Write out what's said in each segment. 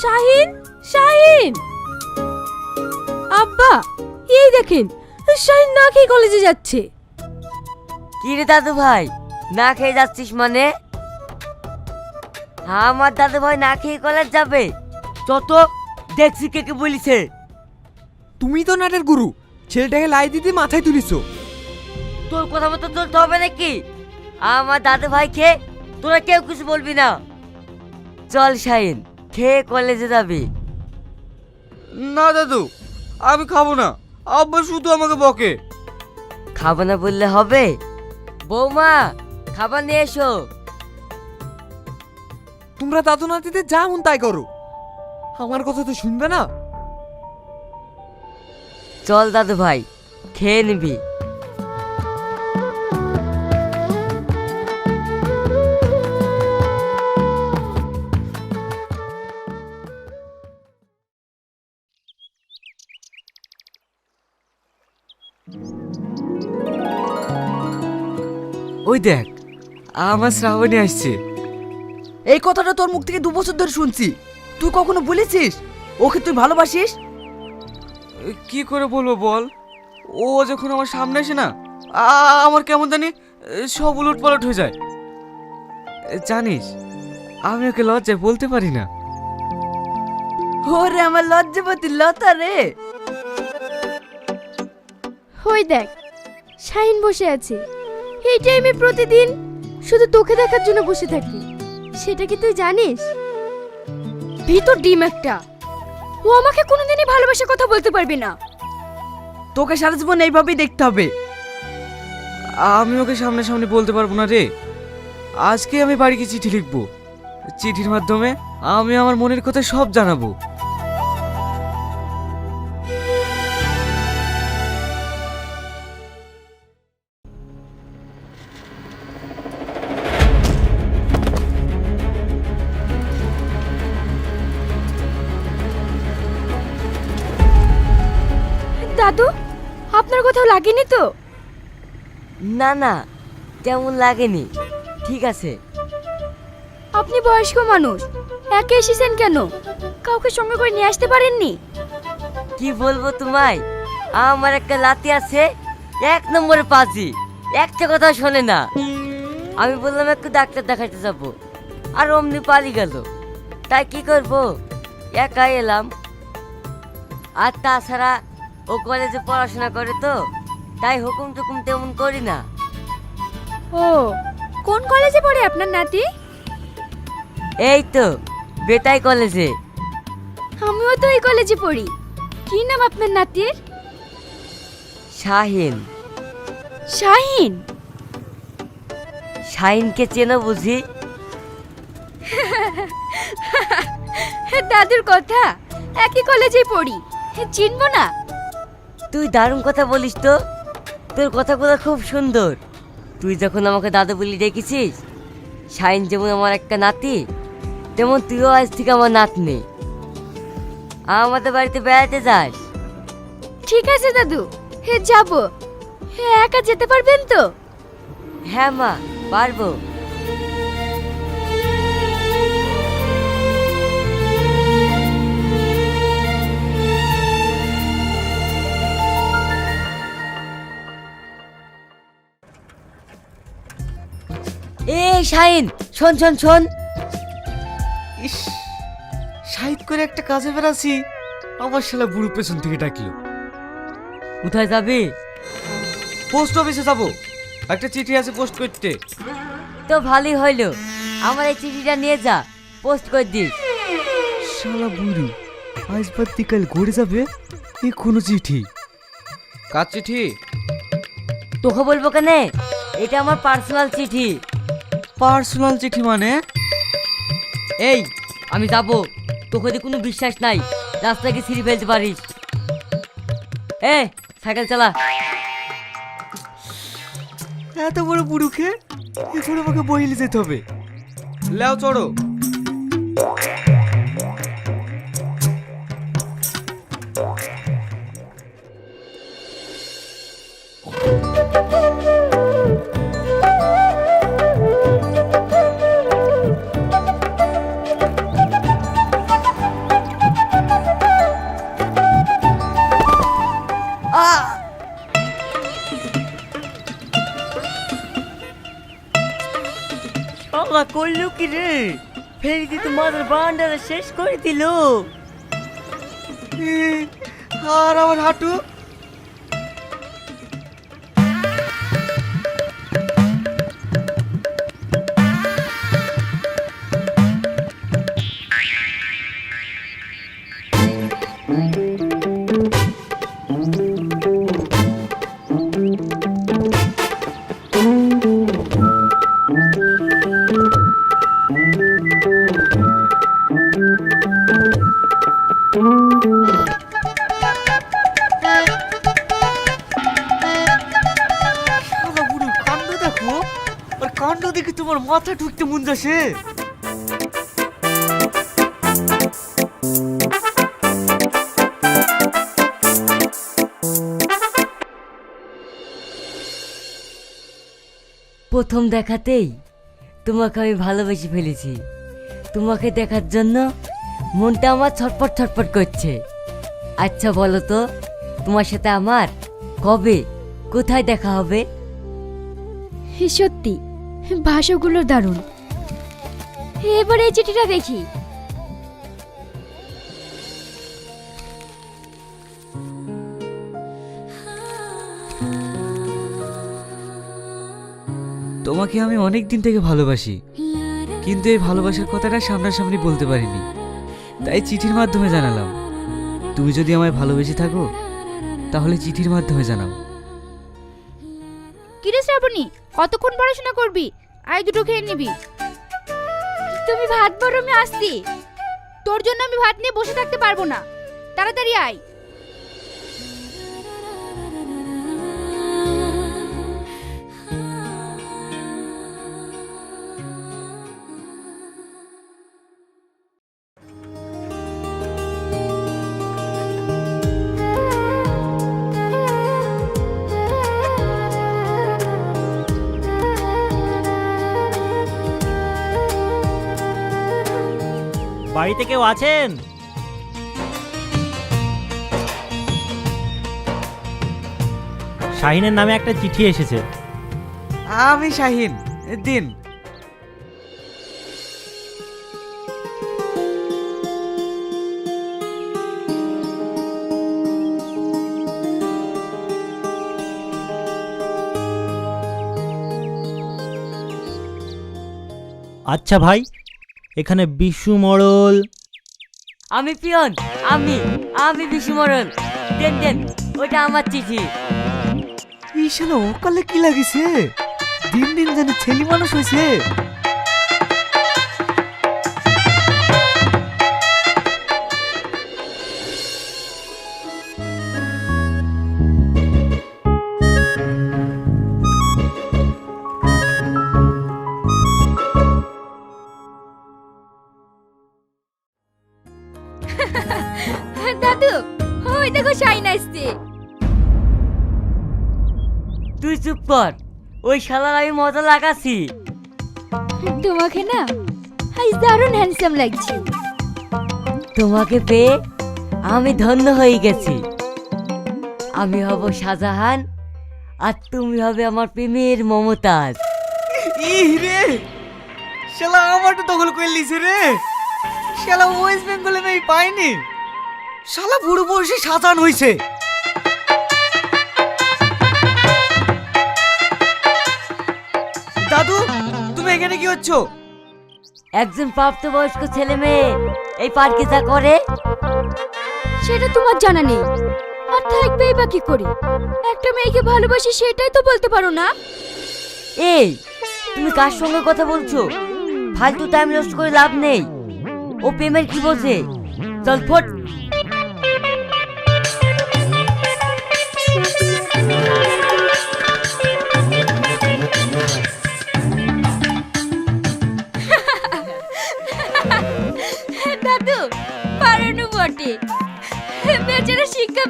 শাহিন শাহিন। আব্বা এই দেখেন শাহিন না খেয়ে কলেজে যাচ্ছে। কি রে দাদু ভাই না খেয়ে যাচ্ছিস মানে? আমার দাদু ভাই না খেয়ে কলেজ যাবে। তত দেখছি কে কে বলিছে। তুমি তো নাটের গুরু ছেলেটাকে লাই দিতে মাথায় তুলিছ। তোর কথা মতো চলতে হবে নাকি? আমার দাদু ভাই খেয়ে তোরা কেউ কিছু বলবি না। চল শাহিন। খেয়ে কলেজে যাবি? না দাদু আমি খাব না। আব্বা শুধু আমাকে বকে। খাব না বললে হবে? বৌমা খাবার নিয়ে এসো। তোমরা দাদু নাতিতে যা মন তাই করো। আমার কথা তো শুনবে না? চল দাদু ভাই খেয়ে নিবি। ওই দেখ আমার শ্রাবণী আসছে। এই কথাটা তোর মুখ থেকে দু বছর ধরে শুনছি। তুই কখনো বলেছিস? ওকে তুই ভালোবাসিস? কি করে বলব বল? ও যখন আমার সামনে আসে না আ- আমার কেমন জানি সব উলট পালট হয়ে যায়। জানিস আমি ওকে লজ্জায় বলতে পারি না। ওরে আমার লজ্জাপতি লতা রে। ওই দেখ শাহিন বসে আছে। এই টাইমে প্রতিদিন শুধু তোকে দেখার জন্য বসে থাকি। সেটা কি তুই জানিস? ভিতর ডিম একটা। ও আমাকে কোনোদিনই ভালোবাসার কথা বলতে পারবে না। তোকে সারা জীবন এইভাবেই দেখতে হবে। আমি ওকে সামনে সামনে বলতে পারব না রে। আজকে আমি বাড়িকে চিঠি লিখব। চিঠির মাধ্যমে আমি আমার মনের কথা সব জানাব। না না তেমন লাগেনি। ঠিক আছে। আপনি বয়স্ক মানুষ একে এসেছেন কেন? কাউকে সঙ্গে করে নিয়ে আসতে পারেননি? কি বলব তোমায়? আমার একটা লাতি আছে এক নম্বরে পাজি একটা কথা শোনে না। আমি বললাম একটু ডাক্তার দেখাতে যাব। আর অমনি পালিয়ে গেল। তাই কি করব? একাই এলাম। আর তাছাড়া ও কলেজে পড়াশোনা করে তো তাই হুকুম টুকুম তেমন করি না। ও কোন কলেজে পড়ে আপনার নাতি? এই তো বেতাই কলেজে। আমিও তো এই কলেজে পড়ি। কি নাম আপনার নাতির? শাহিন। শাহিন? শাহিনকে চেনো বুঝি? দাদুর কথা একই কলেজেই পড়ি। চিনবো না। তুই দারুণ কথা বলিস তো। তোর কথাগুলো খুব সুন্দর। তুই যখন আমাকে দাদু বলি ডেকেছিস শাইন যেমন আমার একটা নাতি তেমন তুইও আজ থেকে আমার নাতনি। আমাদের বাড়িতে বেড়াতে যাস। ঠিক আছে দাদু হে যাব। হ্যাঁ একা যেতে পারবেন তো? হ্যাঁ মা পারব। এ শাইন শোন শোন শোন। ইস সাহিত করে একটা কাজে বেড়াচ্ছি আমার শালা বুড়ো পেছন থেকে ডাকলো। কোথায় যাবি? পোস্ট অফিসে যাব একটা চিঠি আছে পোস্ট করতে। তো ভালোই হইল আমার এই চিঠিটা নিয়ে যা পোস্ট করে দিস। শালা বুড়ি আজ বাদ বিকাল ঘুরে যাবে এ কোনো চিঠি। কার চিঠি? তোকে বলব কেন? এটা আমার পার্সোনাল চিঠি। পার্সোনাল চিঠি মানে? এই আমি যাব। তোকে দিয়ে কোনো বিশ্বাস নাই রাস্তায় কি সিঁড়ি ফেলতে পারিস। এ সাইকেল চালা। এত বড় বুড়ুকে? এখন আমাকে বহিলে যেতে হবে। লেও চড়ো। ফেরি দিতে মাথার বান্ডারে শেষ করে দিল। আর আমার হাঁটু তোমার মাথা ঢুকতে মন যাচ্ছে? প্রথম দেখাতেই তোমাকে আমি ভালোবেসে ফেলেছি। তোমাকে দেখার জন্য মনটা আমার ছটপট ছটপট করছে। আচ্ছা বলো তো তোমার সাথে আমার কবে কোথায় দেখা হবে? সত্যি ভাষাগুলো দারুণ। এবার এই চিঠিটা দেখি। তোমাকে আমি অনেক দিন থেকে ভালোবাসি কিন্তু এই ভালোবাসার কথাটা সামনাসামনি বলতে পারিনি। তাই চিঠির মাধ্যমে জানালাম। তুমি যদি আমায় ভালোবেসে থাকো তাহলে চিঠির মাধ্যমে জানাও। কিরে শ্রাবণী কতক্ষণ পড়াশোনা করবি? আয় দুটো খেয়ে নিবি। তুমি ভাত বড় আমি আসতি তোর জন্য আমি ভাত নিয়ে বসে থাকতে পারব না। তাড়াতাড়ি আয়। বাড়িতে কেউ আছেন? শাহিনের নামে একটা চিঠি এসেছে। আমি শাহিন দিন। আচ্ছা ভাই এখানে বিশু মরল। আমি পিয়ন আমি আমি বিশু মরল। দেন দেন ওটা আমার চিঠি। ইশালা শালা অকালে কি লাগিছে? দিন দিন যেন ছেলে মানুষ হয়েছে চুপ কর। ওই শালার আমি মজা লাগাছি। তোমাকে না আজ দারুণ হ্যান্ডসাম লাগছে। তোমাকে পেয়ে আমি ধন্য হয়ে গেছি। আমি হব শাহজাহান আর তুমি হবে আমার প্রেমের মমতাজ। রে! শালা আমারটা দখল করে লিছে রে। শালা ওয়েস্ট বেঙ্গলে নাই পাইনি। শালা বুড়ো বয়সে সাজান হইছে। এখানে কি হচ্ছ? একজন প্রাপ্তবয়স্ক ছেলে মেয়ে এই পার্কে যা করে। সেটা তোমার জানা নেই। আর থাকবেই বা কি করে? একটা মেয়েকে ভালোবাসি সেটাই তো বলতে পারো না। এই তুমি কার সঙ্গে কথা বলছো? ফালতু টাইম নষ্ট করে লাভ নেই। ও প্রেমের কি বোঝে? চল ফট।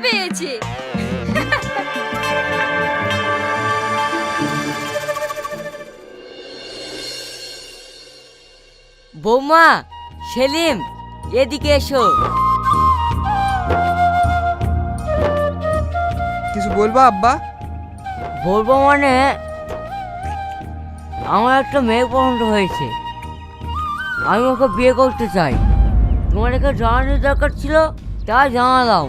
পেয়েছে। বৌমা সেলিম এদিকে এসো। কিছু বলব আব্বা? বলব মানে আমার একটা মেয়ে পছন্দ হয়েছে। আমি ওকে বিয়ে করতে চাই। তোমার একে জানানোর দরকার ছিল তাই জানালাম।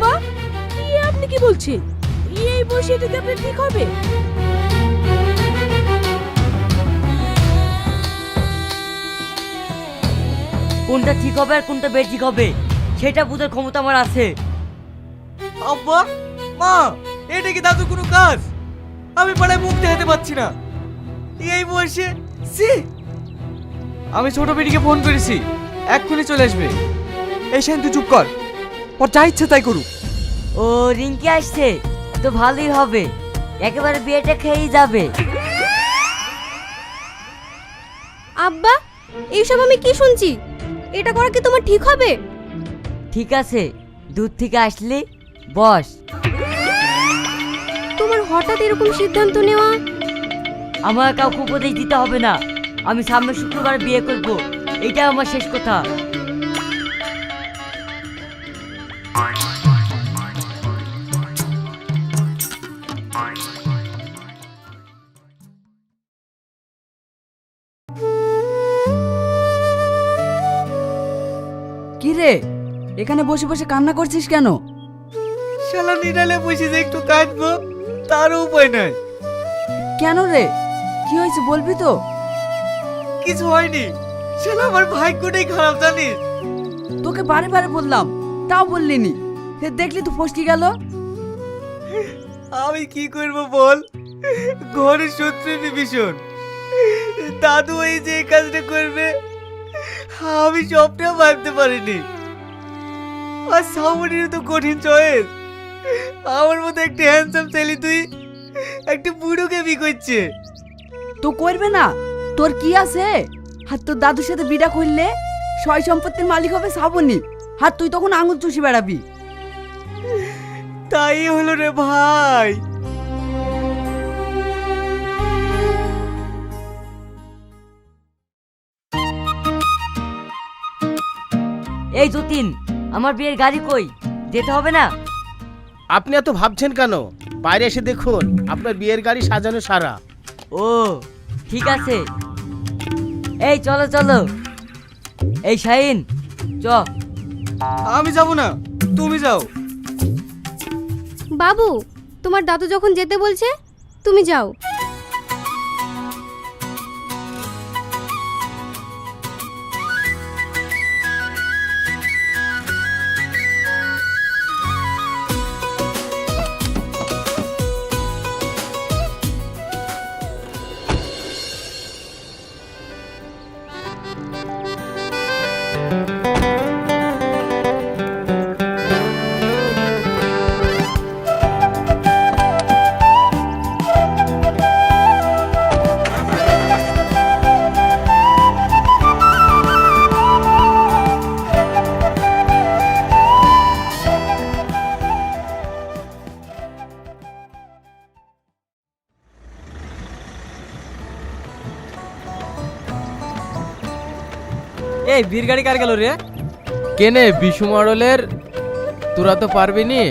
আব্বা কি আপনি কি বলছেন? এই বসে এটাকে আপনার ঠিক হবে? কোনটা ঠিক হবে আর কোনটা বেঠিক হবে সেটা বুঝার ক্ষমতা আমার আছে। আব্বা মা এটা কি দাদুর কোনো কাজ? আমি পাড়ায় মুখ দেখাতে পাচ্ছি না। এই বয়সে সি আমি ছোট বেটিকে ফোন করেছি এক্ষুনি চলে আসবে। এই তুই চুপ কর। ওর যা ইচ্ছে তাই করুক। ও রিঙ্কি আসছে। তো ভালোই হবে। একেবারে বিয়েটা খেয়েই যাবে। আব্বা এইসব আমি কি শুনছি? এটা করা কি তোমার ঠিক হবে? ঠিক আছে দূর থেকে আসলি বস। তোমার হঠাৎ এরকম সিদ্ধান্ত নেওয়া? আমার কাউকে উপদেশ দিতে হবে না। আমি সামনের শুক্রবার বিয়ে করব। এটা আমার শেষ কথা। এখানে বসে বসে কান্না করছিস কেন? শালা নিরালে বসে যে একটু কাঁদবো তারও উপায় নাই। কেন রে? কি হয়েছে বলবি তো? কিছু হয়নি। শালা আমার ভাগ্যটাই খারাপ জানিস? তোকে বারে বারে বললাম তাও বললি নি সে দেখলি তো ফসকি গেল? আমি কি করব বল? ঘরের শত্রু বিভীষণ দাদু এই যে কাজটা করবে আমি স্বপ্নেও ভাবতে পারিনি। আর সামনের তো কঠিন চয়েস আমার মতো একটা হ্যান্ডসাম ছেলে তুই একটা বুড়োকে বি করছে। তো করবে না। তোর কি আছে? আর তোর দাদুর সাথে বিড়া করলে সয় সম্পত্তির মালিক হবে শ্রাবণী। আর তুই তখন আঙুল চুষি বেড়াবি। তাই হলো রে ভাই। এই যতীন আমার বিয়ের গাড়ি কই? যেতে হবে না? আপনি এত ভাবছেন কেন? বাইরে এসে দেখুন আপনার বিয়ের গাড়ি সাজানো সারা। ও ঠিক আছে। এই চলো চলো। এই শাহিন চ। আমি যাব না তুমি যাও। বাবু তোমার দাদু যখন যেতে বলছে তুমি যাও। এই বীর গাড়ি কার গেল রে? কেনে বিশু মডেলের? তোরা তো পারবি নি?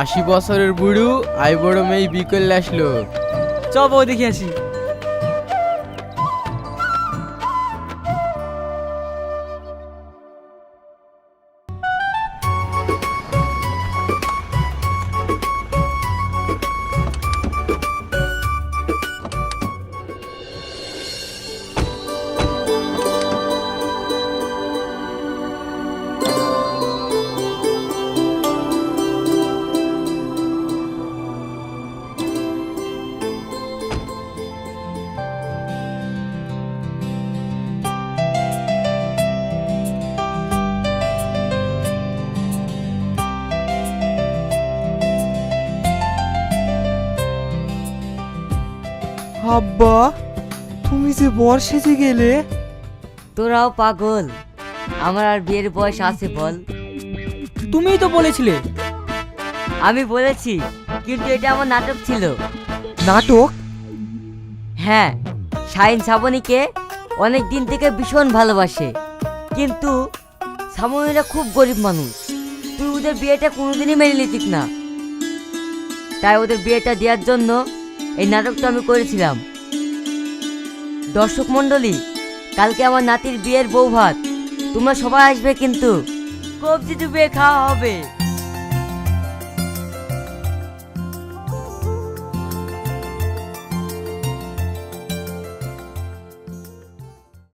আশি বছরের বুড়ু, আই বড় মেয়ে বিকেল আসলো। চ বউ দেখি আসি। আব্বা তুমি যে বর সেজে গেলে। তোরাও পাগল আমার আর বিয়ের বয়স আছে বল। তুমিই তো বলেছিলে। আমি বলেছি কিন্তু এটা আমার নাটক ছিল। নাটক? হ্যাঁ শাহিন শ্রাবণীকে অনেক দিন থেকে ভীষণ ভালোবাসে কিন্তু শ্রাবণীরা খুব গরিব মানুষ। তুই ওদের বিয়েটা কোনোদিনই মেনে নিতিস না। তাই ওদের বিয়েটা দেওয়ার জন্য এই নাটকটা আমি করেছিলাম। দর্শক মণ্ডলী, কালকে আমার নাতির বিয়ের বউ ভাত তোমরা সবাই আসবে কিন্তু। কবজি ডুবে খাওয়া হবে।